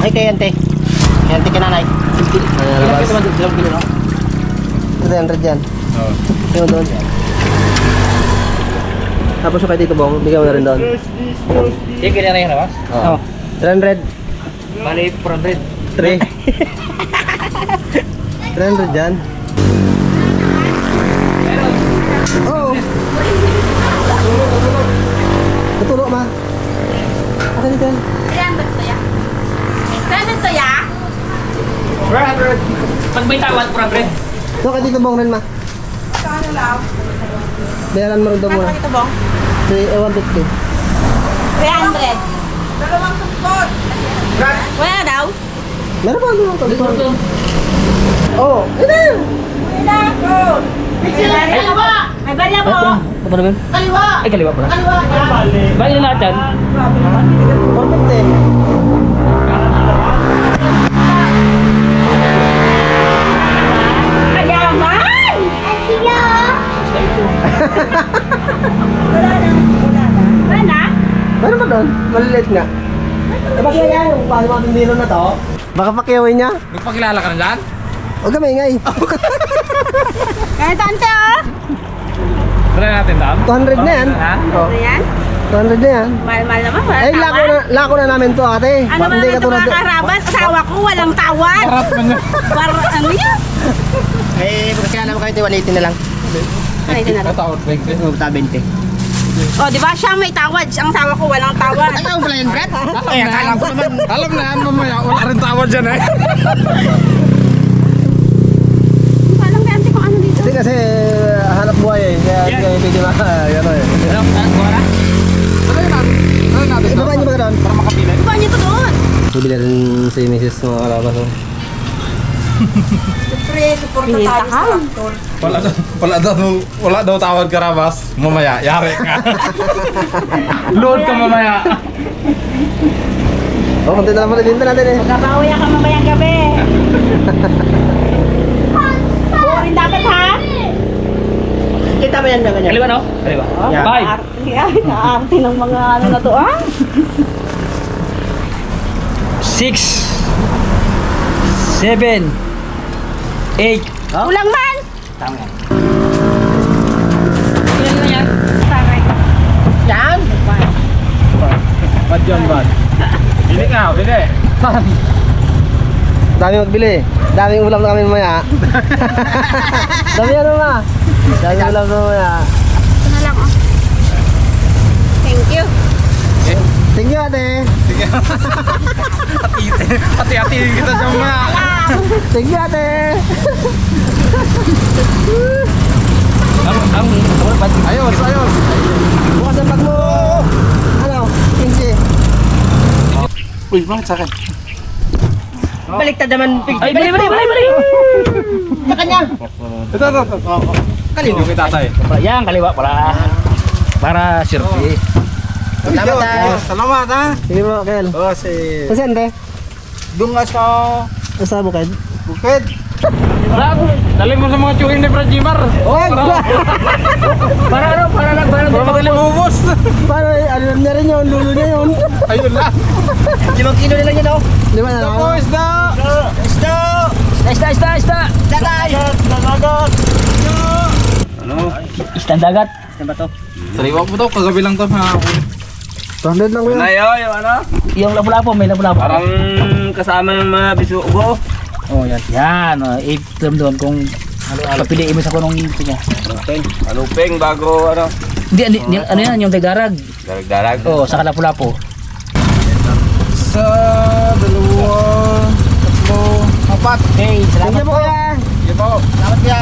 Ay, kay ante. Kay ante ka nanay. Ilang kilo man doon? Ilang kilo, no? 300 yan. Oo. Yung doon. Tapos yung kay Tito Bong, bigyan mo na rin doon. Sige, ganyan na yung labas? Oo. 300. Bali, 400. 3. 300 dyan. Oo. Oh. Natulog ma. Okay, dito. 300. Seven to ya? 400. Pag may tawad, 400. So, kadito bong rin ma? Sa ano lang? Bayaran mo rin daw muna. Ano kadito bong? 150. 300. Dalawang tumpot. Wala daw? Meron pa naman tumpot. Oh, ito! Wala ko! Kaliwa! May barya po! Ano naman? Kaliwa! Ay, kaliwa pala. Kaliwa! Kaliwa! Ba, ilan natin? 450. Wala na. Wala na. Wala na? Meron pa doon. Maliliit nga. Eh, bakit yan yung paano mga tindilo na to? Baka pakiyawin niya. Nagpakilala ka na dyan? Huwag ka maingay. Kaya tante oh. Wala natin dam? 200 na yan. Ha? Ano yan? 200 na yan. Mahal-mahal naman. Wala Ay, lako na, lako na namin to ate. Ano ba naman ito mga karabas? Asawa ko, walang tawad. Harap man yun. Par, ano yan? Eh, alam ko kayo 180 na lang. Ano ito na lang? Tawad, 20. Oh, ta 20. O, di ba siya may tawad? Ang asawa ko, walang tawad. Ay, ako pala yun, Brad. Alam na yan. Alam na yan mamaya. Wala rin tawad dyan eh. Walang kaya kung ano dito. Hindi kasi ah, hanap buhay eh. Kaya hindi kayo pwede ma... Gano'n eh. Ano? Ano yun natin? Ano natin? Ibaba niyo ba gano'n? Para makapili. Iba niyo to doon. Bibili rin si Mrs. mga kalabas. Oh. Pinita ka. Wala daw, wala daw, wala daw tawad karabas. Mamaya, yari ka. Load ka mamaya. Oh, konti na naman ibinta natin eh. Magkabawi ka mamayang gabi. Oo rin dapat ha. Kita mo yan na ganyan. Kaliwa no? Kaliwa. Yeah. Five. Arte, ay, naarte ng mga ano na to ah. Six. Seven. Eight. Kulang man. Tama yan. Ilan na yan? Taray. Yan! Bad yun, bad. Bili nga, bili. Saan? Dami magbili. Daming ulam na kami mamaya. Dami ano ma? Dami ulam na mamaya. Ito na lang oh. Thank you. Thank you ate. Sige. Hati-hati kita sa mga. Thank you ate. Ang, ang, ayos, ayos. Bukas ang bag mo. Ano? 15. Uy, bakit sa akin? Baliktad naman. Ay, bali, bali, bali, bali. Sa kanya. Ito, ito, ito. Kalino kay tatay. Yan, kaliwa para para sirpi. Salamat tayo. Salamat ha. Sige mo, Kel. Oh, si Kasi ante? Dunga sa Basta bukid. bukid. Bravo. Dali mo sa mga chewing ni Brad Jimar. Oh, Para ano, para lang, para Para madali maubos. Eh? Ano niya rin yun? Lulo niya yun. Ayun lang. Limang kilo na lang yun oh. Lima na lang. Tapos na. Isda! Isda, isda, isda. Dagat! Dagat! Ano? Isda dagat. Saan ba to? Sariwa mo to, kagabi lang to na 200 lang yun. Ayo, yung ano? Yung lapu-lapo, may lapu-lapo. Parang kasama ng mga bisugo. Oh, yan. Yan, uh, eight term doon kung ano, papiliin mo sa kunong ito niya. Alupeng. Alupeng bago ano? Hindi, hindi, hindi, ano yan, yung dagdarag. Darag-darag. Oh, sa lapu-lapo. Sa dalawa, tatlo, apat. Okay, Thank salamat you po kuya. Sige po. Salamat kuya.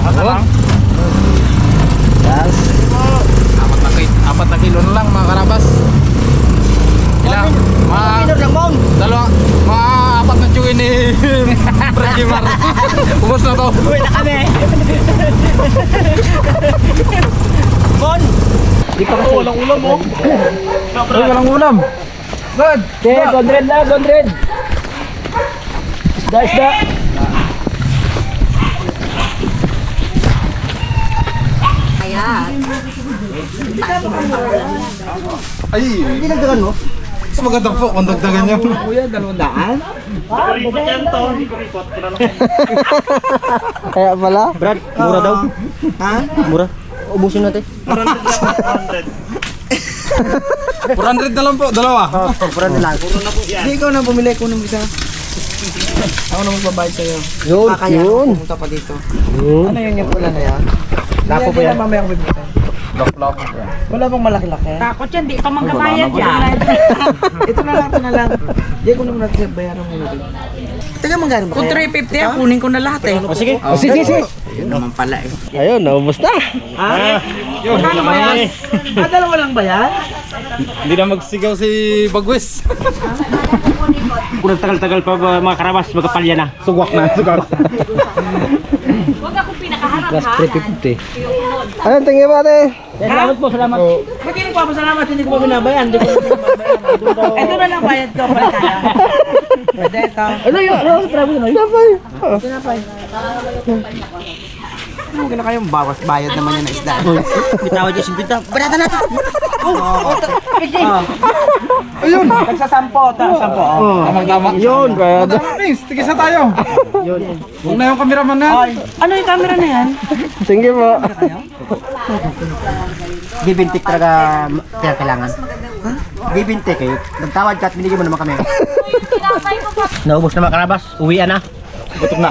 Salamat. Yes. Apat na, kilo, na lang mga karabas. Ilang? Mga dalawa, mga apat na chewing ni Brad Jimar. Ubus na to. Uwi na kami. Bon. Di pa kasi. Walang ulam mo. Ay, walang ulam. Good. Okay, 100 na, 100. Isda, isda. Ayan. Ay, Hindi nagdagan mo? Mas maganda po kung dagdagan nyo. Kuya, dalawang daan? Kaya pala. Brad, mura daw. Ha? Mura. Ubusin natin. 400 na lang po, dalawa. Oh, mura na lang. Hindi, ikaw na bumili ko ng isa. Ako na magbabayad sa'yo. Yun, Kakaya yun. pumunta pa dito. Yun. Ano yun yung pula na yan? Lapo ba yan? Mamaya ko bibigyan. Lap-lap. Wala bang malaki-laki? Takot yan, di pa magkabayad yan. ito na lang, ito na lang. Hindi ko naman natin bayaran muna din. Taga manggano ba Kung kaya? 350 yan, kunin ko na lahat eh. O sige. Oh, sige, sige. Yun naman pala eh. Ayun, naubos na. Ah, Magkano ba yan? Ah, dalawa lang ba yan? Hindi na magsigaw si Bagwis. Kung nagtagal-tagal pa ba, mga karabas, magkapalya na. Sugwak na, sugwak. Plus ha. 350. Ayun, tingin ba ate? Salamat po, salamat. Ba't hindi ko pasalamat? Hindi ko pa binabayan. Hindi ko pa binabayan. Ito na lang bayad ko. Pala kaya. Pwede ito. Ano yun? Ano yung travel na? Tinapay. Tinapay. Huwag na kayong bawas. Bayad naman yan na isda. Bitawad yung simpita. Banatan natin. Oh. Ayun. Nagsasampo. Nagsasampo. Oh. Tama-tama. Yun. Kaya Pings, tigisa tayo. Huwag na yung cameraman na. Ano yung camera na yan? Sige po. Bibintik talaga kaya kailangan. Bibintik eh. Nagtawad ka at binigyan mo naman kami. Naubos na mga karabas. Uwian na. Gutom na.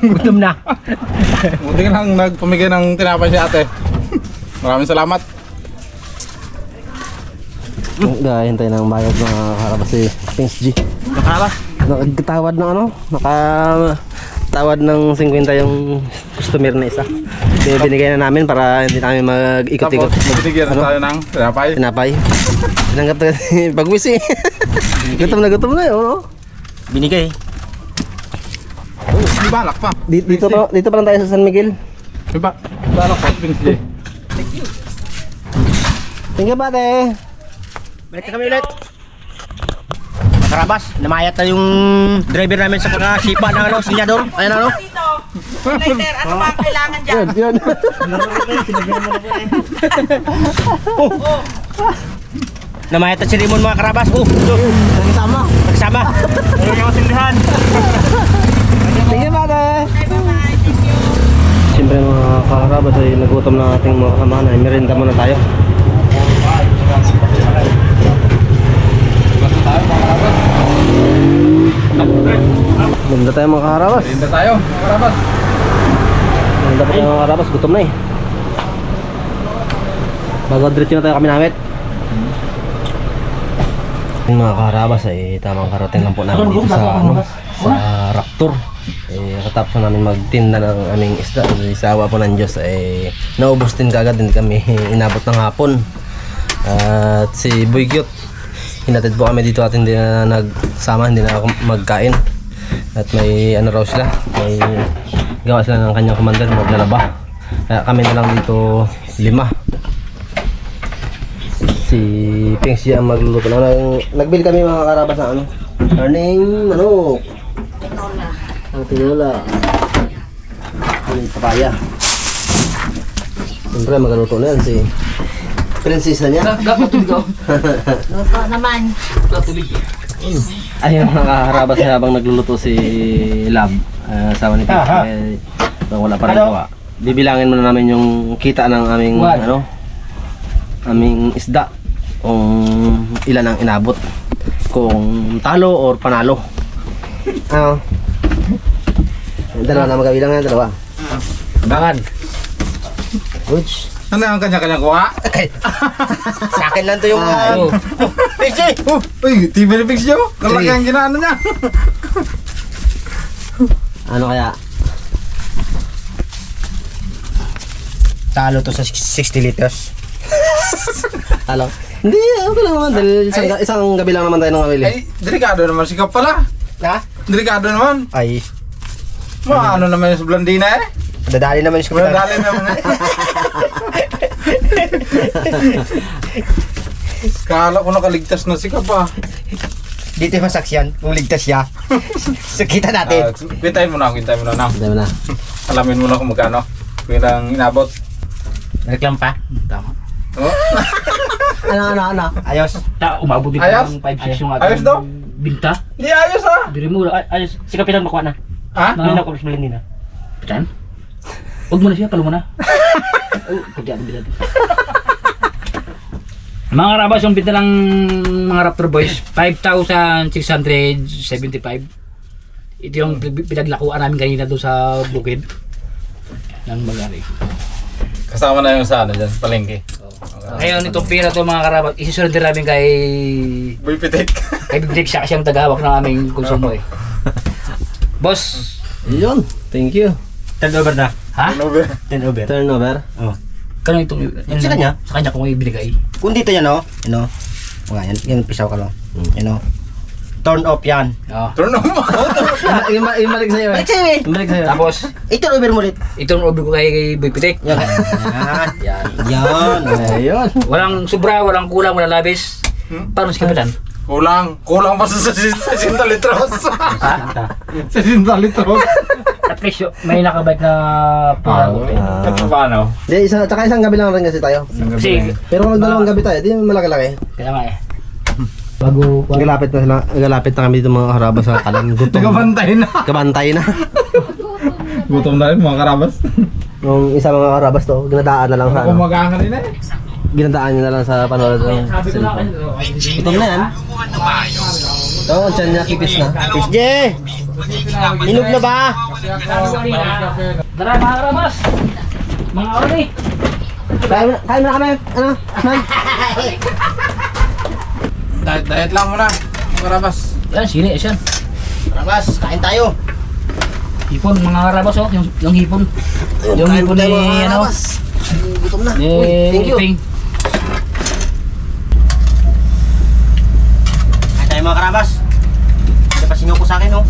Gutom na. Buti lang nagpamigay ng tinapay si ate. Maraming salamat. Gahin tayo ng bayad mga karabas si Pings G. Mga karabas. Nagtawad ng ano? Naka tawad ng 50 yung customer na isa. Binigay na namin para hindi namin mag-ikot-ikot. Tapos magbigyan na tayo ng tinapay. Tinapay. Tinanggap na kasi pagwis eh. gutom na gutom na yun. No? Binigay. Oh, may balak pa. Dito, dito, pa, dito pa lang tayo sa San Miguel. May ba balak pa, Pings J. Thank you, pate. Balik na kami ulit. Karabas, namayat na yung driver namin sa kakasipa ng ano, sinyador. Ayan ano. Dito. Later, ano ba ang kailangan dyan? Yun, yun. Namayat na si Rimon mga karabas. Oh, Nagsama. nagsama. Ayun yung sindihan. Thank you, pate. Siyempre mga kakarabas ay nagutom na ating mga kasamahan ay merinda muna tayo. Merinda tayo mga kakarabas. Tinda tayo, karabas. Merinda pa tayo mga kakarabas, gutom na eh. Bago diretso na tayo kami namit. Yung mga kaharabas ay tamang karating lang po namin dito sa ano sa Raptor. Eh katapos na namin magtinda ng aming isda, eh, sa awa po ng Diyos ay naubos din kagad hindi kami inabot ng hapon. At si Boy hinatid po kami dito at hindi na nagsama, hindi na ako magkain. At may ano raw sila, may gawa sila ng kanyang commander maglalaba. Kaya kami na lang dito lima. Si Peng siya ang magluluto. Na nang nagbili kami mga karabas ng ano? Turning manok. Ang tinola. Ang papaya. Siyempre magluto na yan si prinsesa niya. Luto naman. ayun mga karabas na habang nagluluto si Lab uh, asawa ni Peng eh, wala pa rin gawa. Bibilangin muna namin yung kita ng aming ano aming isda kung ilan ang inabot. Kung talo or panalo. Ano? Dalawa na magabilang na dalawa. Bangan. Which? Ano ang kanya-kanya kuha? Sa akin lang to yung... Ah, Uh, Pixie! Oh, uy, TV ni J. oh. Kalaki ang ginaano niya. ano kaya Talo to sa 60 liters. talo hindi okay lang naman dahil isang, isang gabi lang naman tayo nang nabili Ay, delikado naman si Kap pala. Ha? Delikado naman. Ay, Mga ano naman yung sa Blandina eh. Dadali naman yung Wala kapitan. dali naman. Kala ko nakaligtas na si Kap ah. Dito yung masaksyan, kung ligtas siya. so, kita natin. Ah, Kwintahin mo na, kwintahin mo na na. Dami na Alamin mo na kung magkano. Kung ilang inabot. Reklam pa? Tama. Ano, ano, ano? Ayos. Ta, umabot din Ayos? ng 5-6 yung Ayos daw? binta. Hindi ayos ah. Diri mo, ay, ayos. Si Kapitan makuha na. Ha? Mga na ko mas malin na. Kapitan? Huwag mo na siya, palo mo na. Oh, kaya ang bilat. Mga rabas, yung binta ng mga Raptor Boys, 5,675. Ito yung pin- pinaglakuan namin kanina doon sa bukid ng Magari. Kasama na yung sa ano dyan, palengke. Ngayon, itong pira to mga karabat, isusurrender namin kay Boy Pitek. kay Big siya kasi ang tagahawak ng aming konsumo eh. Boss, Yun. Thank you. Turnover na. Ha? Ano ba? Turnover. Turnover. Kano itong Sa kanya? Sa kanya kung ibinigay. Kung dito yan, oh. Yan, oh. Mga yan. Yan, pisaw ka lang. Yan, oh. Turn off yan. Oh. Turn on mo. Yung yung balik sa'yo eh. Balik sa'yo, eh. Yung balik sa'yo. Tapos, I-turnover mo ulit. itong order ko kay, kay Boy Pitik. Yan. Yan. Yan. oh. Ayun. Walang sobra, walang kulang, walang labis. Paano si Kapitan? Kulang. Kulang pa sa sa sa sinta litros. Ha? sa sinta litros. At presyo, may nakabike na pula. Ah. Ito paano? Di, isa, tsaka isang gabi lang rin kasi tayo. Kasi, Pero kung dalawang gabi tayo, di malaki-laki. kaya nga eh. Bago, Galapit na sila, galapit na kami dito mga haraba sa kalan. Gutom. Nagabantay na. Kabantay na. Gutom na rin mga karabas. Yung isa mga harabas to, ginadaan na lang sa ano. Kumagaan kanina eh. Ginadaan niya na lang sa panood ng cellphone. Gutom na yan. Ito, ang tiyan niya, kipis na. Miss J! Inog na ba? Tara mga karabas! Mga ori! Kain mo na, kain mo na kami. Ano? Man? Diet, diet lang muna. Mga karabas. Yan, sini, yan. Rabas, kain tayo. Hipon, mga karabas oh, yung, yung hipon. Yung Kain hipon tayo, ni, mga ano. Gutom na. ni Uy, thank you. Iping. Kain tayo mga pa sinyo ko sa akin, oh.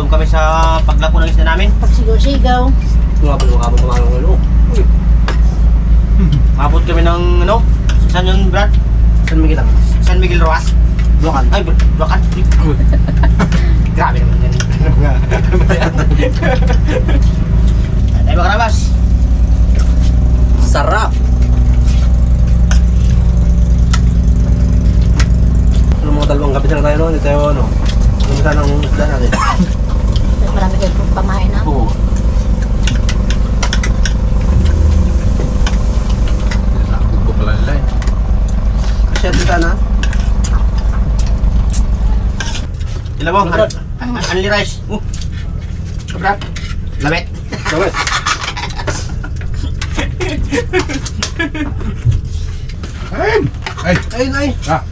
Inutom kami sa paglako ng isda namin. Pagsigaw-sigaw. Mga pala mga kapag kumain ng ulo. Mabot kami ng, ano? Saan yun, Brad? San Miguel lang. San Miguel Roas? Bulacan. Ay, Bulacan. Grabe naman yan. Tayo mga karabas. Sarap. Ano mga dalawang gabi na tayo noon, hindi tayo ano. Yung sana ng isda natin. Marami kayo kung pamain na. Oo. Nakakot ko pala nila eh. Kasi at sana. Ilabong, an an only rice. Uh. Brad. Lamit. Gawin. Ay! Ay! Ayun ay. Ah!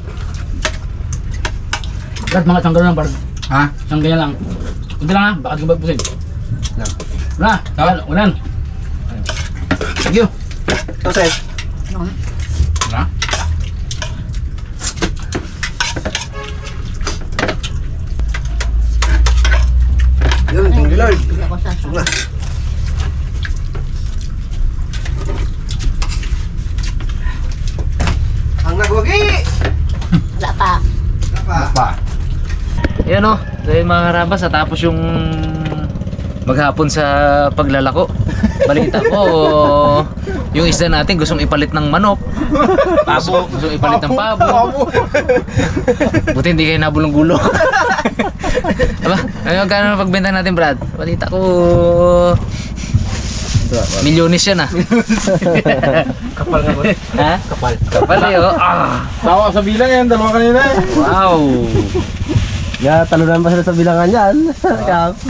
Lahat mga tanggal lang, bar. Ha? Ganyan lang. Kunti lang ha, baka di ka magpusin. Wala, wala, wala. Thank you. Na? Yun, thank you Lord. Ako sa Suga. Ang nagwagi! Wala pa. Apa? Pa. Yan o, so yung mga karabas, natapos yung maghapon sa paglalako. Balita ko, yung isda natin gustong ipalit ng manok. Pabo, gustong ipalit ng pabo. Buti hindi kayo nabulong-gulo. Aba, ano gano'n pagbenta natin, Brad? Balita ko, milyones yan ah. Kapal nga ba? ha? Kapal. Kapal eh, oh. Ah, Tawa sa bilang yan, dalawa kanina eh. wow. Ya, talunan pa sila sa bilangan yan. Kap.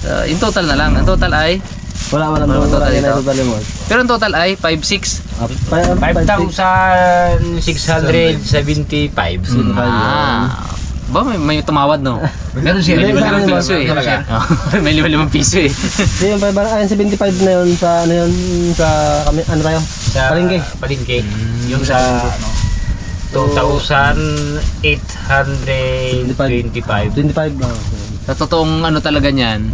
Uh, in total na lang, ang total ay, Wala ang Wala total total na ito. total mo. pero ang total ay 5-6. 5,675. Ah. Ba, may, may tumawad, no? Meron siya, lima limang meron piso eh. may lima limang piso eh. Hindi, yung 5 ayun, 75 na yun sa ano yun sa kami ano tayo? Sa Palengke. Palengke. Yung sa ano, 2,825. 25 lang. Sa totoong ano talaga niyan,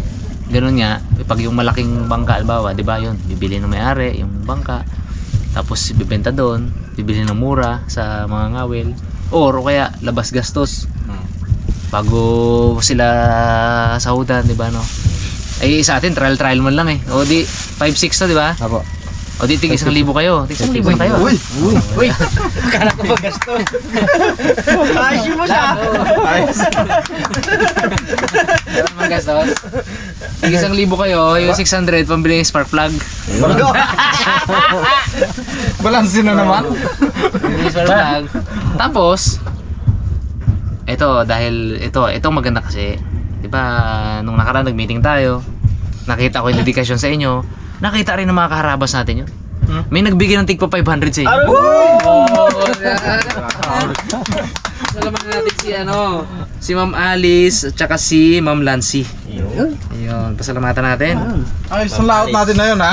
ganun nga, pag yung malaking bangka, albawa, di ba yun, bibili ng may-ari, yung bangka, tapos bibenta doon, bibili ng mura sa mga ngawil, or o kaya labas gastos, bago sila sahudan, di ba no? Ay sa atin trial trial man lang eh. O di 5-6 to, di ba? Apo. O di tig isang libo kayo. Tig isang libo na kayo. Uy! Uy! Kala ko ba gasto? Ayos mo siya! Ayos. Ano naman gastos? Tig isang libo kayo, yung 600 pambili ng spark plug. Balansin na naman. Pambili spark plug. Tapos, ito dahil ito, itong maganda kasi. 'Di ba, nung nakaraan nag-meeting tayo, nakita ko yung dedikasyon sa inyo. Nakita rin ng mga kaharabas natin yun. May nagbigay ng tig pa 500 sa inyo. Oh, Salamat natin si ano, si Ma'am Alice at saka si Ma'am Lancy. Ayun, pasalamatan natin. Ang laot natin na yun ha.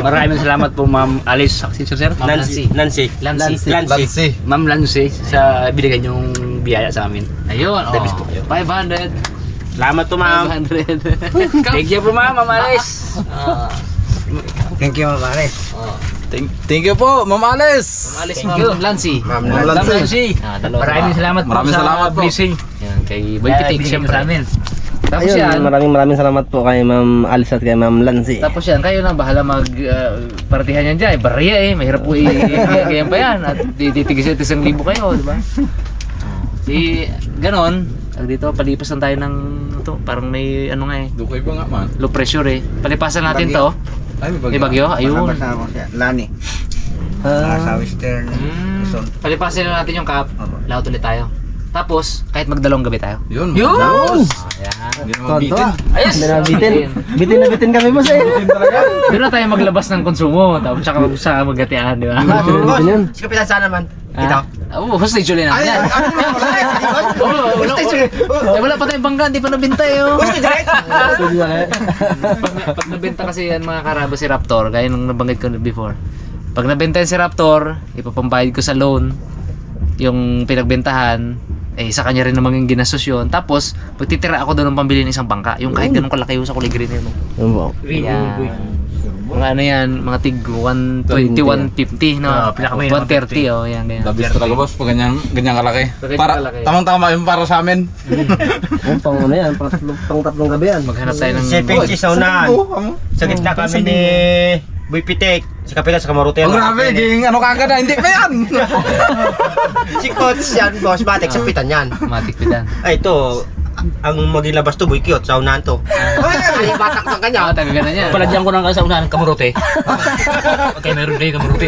Maraming salamat po Ma'am Alice. Sino sir? Ma'am Lancy. Nancy. Lancy. Lansi. Ma'am Lancy sa binigay niyong biyaya sa amin. Ayun, oh, po kayo. 500. Salamat po ma'am. 500. Thank you po ma'am, Ma'am Alice. Ah, Thank you Ma'am Alice. oh. Thank, thank you po, Ma'am Alice. Ma'am Alice, Ma'am Lancy. Ma'am Ma'am Lancy. Ah, dalawa. Maraming salamat po Maraming sa salamat po. blessing. Yan, kay Boy Pitik, binigay sa amin. Tapos Ayun, yan, maraming maraming salamat po kay Ma'am Alice at kay Ma'am Lancy. tapos yan, kayo na bahala mag uh, partihan yan dyan. Barya eh, mahirap po i- i- ganyan pa yan. At titigis at isang libo kayo, di ba? Di, ganon. Ang dito, palipas lang tayo ng to, parang may ano nga eh, Dukay ba nga man? low pressure eh. Palipasan natin to. Ay, May bagyo, ayun. Lani. Ah, Sa Western. Mm, palipasin na natin yung cup. Laut ulit tayo. Tapos, kahit magdalawang gabi tayo. Yun. Yun! Tapos. Ayan. Hindi na tonto mabitin. ah. Ayos! Hindi na bitin. Bitin na bitin kami boss eh. Bitin talaga. Doon na tayo maglabas ng konsumo. Tapos tsaka sa magatian, di ba? Bitin yun. Si Kapitan sana man. Ah, Oo, hostage ulit Ay, natin yan. ano na wala eh. Oo, wala, eh, wala pa tayong bangga, hindi pa nabenta eh. oh. pag, pag nabenta kasi yan mga karabo si Raptor, gaya nung nabanggit ko before. Pag nabenta yan si Raptor, ipapambayad ko sa loan yung pinagbentahan, eh sa kanya rin naman yung ginastos yun. Tapos, pagtitira ako doon ng pambili ng isang bangka, yung kahit ganun kalaki yung sa kulay green yun. oh. Yun po. Yan. Mga ano yan, mga tig 120, 150, no? Ah, pinakamahirap 130, oh, yan, ganyan. Labis talaga boss, pag ganyan, ganyan kalaki. Ganyan Para, kalaki. tamang-tama yung para sa amin. Yung pang ano yan, pang tatlong, pang tatlong gabi yan. Maghanap tayo ng... Si Pinky sa unahan. Sa gitna kami ni Boy Pitek. Si Kapitan sa Kamarutel. Oh, grabe, ging ano kagad na, hindi pa yan. Si Coach yan, boss. Batik sa pitan yan. Matik pitan. Ay, ito. Ang magilabas to, Boy Kiot, sa unahan to. Ay, batak sa Ah, kanya. taga ganun yan. Palagyan ko ng sa unahan, Kamarute. Okay, meron kayo Kamarute.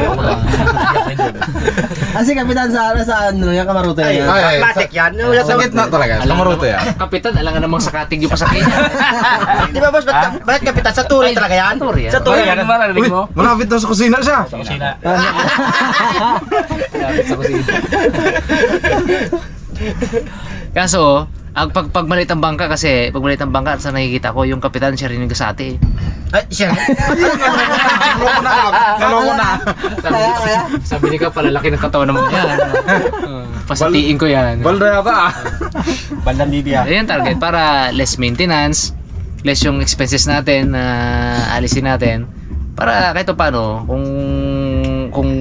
Kasi kapitan sa ano sa ano yung kamarute Ay, yan. Ay, ay, batik yan. Wala Sa gitna talaga, sa marote yan. Kapitan, alam nga namang sa katig yung pasakay niya. Di ba, boss? Ba't, Kapitan? Sa tuloy talaga yan? Sa tuloy yan. Sa. Uy, malapit daw sa kusina siya. Sa kusina. Kaso, ang pag pagmalit ang bangka kasi, pagmalit ang bangka sa nakikita ko, yung kapitan siya rin yung gasate. Ay, siya. Naloko na, naloko na. Sabi, sabi ni ka, palalaki ng katawan naman yan. Uh, pasatiin ko yan. Balda yata ah. Bandang Bibia. Ayan target para less maintenance, less yung expenses natin na alisin natin. Para kahit paano, kung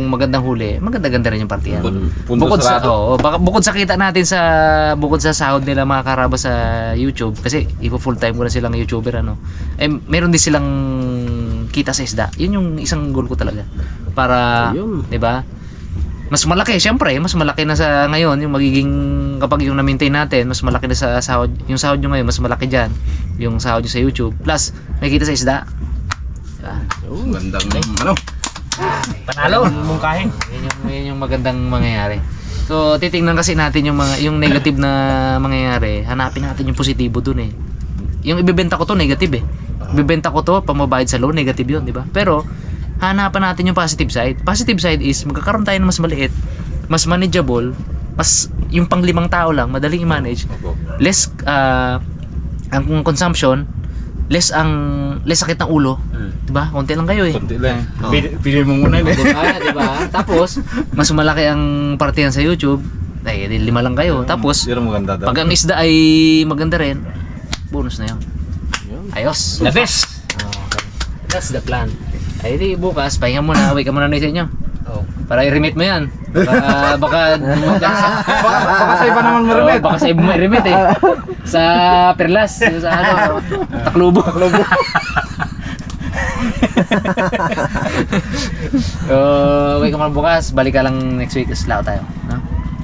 magandang huli, maganda-ganda rin yung partiyan. Punto bukod sa baka, bukod sa kita natin sa bukod sa sahod nila mga karaba sa YouTube kasi ipo full time ko na silang YouTuber ano. Eh meron din silang kita sa isda. Yun yung isang goal ko talaga. Para. 'di ba? Mas malaki syempre, mas malaki na sa ngayon yung magiging kapag yung na-maintain natin, mas malaki na sa sahod. Yung sahod nyo ngayon mas malaki diyan. Yung sahod nyo sa YouTube. Plus, may kita sa isda. Diba? Gandang, ano. Panalo. Mungkahin. Yun yung, yun yung magandang mangyayari. So, titingnan kasi natin yung mga yung negative na mangyayari. Hanapin natin yung positibo dun eh. Yung ibebenta ko to negative eh. Ibebenta ko to pamabayad sa loan, negative yun, di ba? Pero hanapan natin yung positive side. Positive side is magkakaroon tayo ng mas maliit, mas manageable, mas yung pang limang tao lang, madaling i-manage. Less ah, ang consumption, less ang less sakit ng ulo, di ba? Konti lang kayo eh. Kunti lang. Oh. Pili, mo muna eh. Diba? Diba? Tapos, mas malaki ang partiyan sa YouTube. Ay, di lima lang kayo. Tapos, Yun maganda daw. pag ang isda ay maganda rin, bonus na yun. Ayos. The best. Okay. That's the plan. Ay, di bukas, pahinga muna. Away ka muna na sa inyo. Oh. Para i-remit mo yan. Baka, baka, Baka, baka sa iba naman Oo, marinig. baka sa iba mo i-remit eh. Sa Perlas, sa ano, Taklubo. Taklubo. uh, wait ka muna bukas, balik ka lang next week, slaw tayo. No?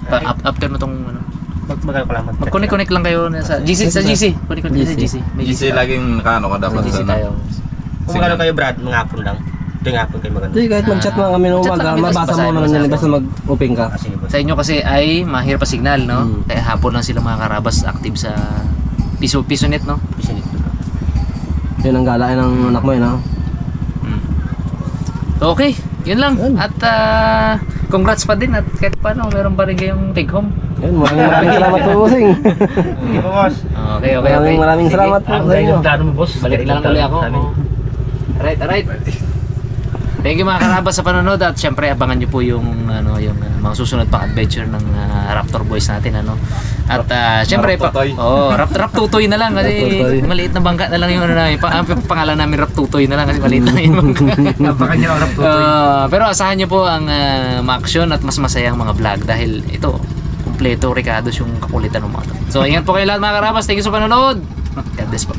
Pa- up, after mo tong ano, Mag ko lang mag mag-connect-connect lang kayo na sa GC, sa GC. Connect-connect sa GC. May GC tayo. laging nakaano ka Sa dapat GC sa tayo. Kung magano kayo Brad, mga hapon lang. Ito yung hapon kayo maganda. Hindi, kahit mag-chat lang kami ng Chat lang umaga, kami, mabasa mo basahin naman yan, basta mag-uping ka. Ah, sige. Sa inyo kasi ay mahirap pa signal, no? Hmm. Kaya hapon lang sila mga karabas active sa piso piso net, no? Pisinit. Yun ang galain ng anak mo yun, ha? Mm. Okay, yun lang. Yun. At ah, congrats pa din at kahit paano meron pa rin kayong take home. Yun, maraming maraming salamat po, bossing. Sige po boss. Okay, okay, okay. Maraming maraming Sige. salamat po sa inyo. plano mo boss. Balik na lang ulit ako. Alright, alright. Thank you mga karabas sa panonood at syempre abangan niyo po yung ano yung uh, mga susunod pang adventure ng uh, Raptor Boys natin ano. At uh, syempre pa Raptutoy. Oh, Rap Rap Tutoy na lang kasi Raptutoy. maliit na bangka na lang yung ano namin. Pa, ang pangalan namin Rap Tutoy na lang kasi maliit lang yung bangka. Napakan niyo ang rap Ah, pero asahan niyo po ang uh, ma-action at mas masayang mga vlog dahil ito kumpleto Ricardo yung kakulitan ng mga to. So ingat po kayo lahat mga karabas. Thank you sa panonood. God bless po.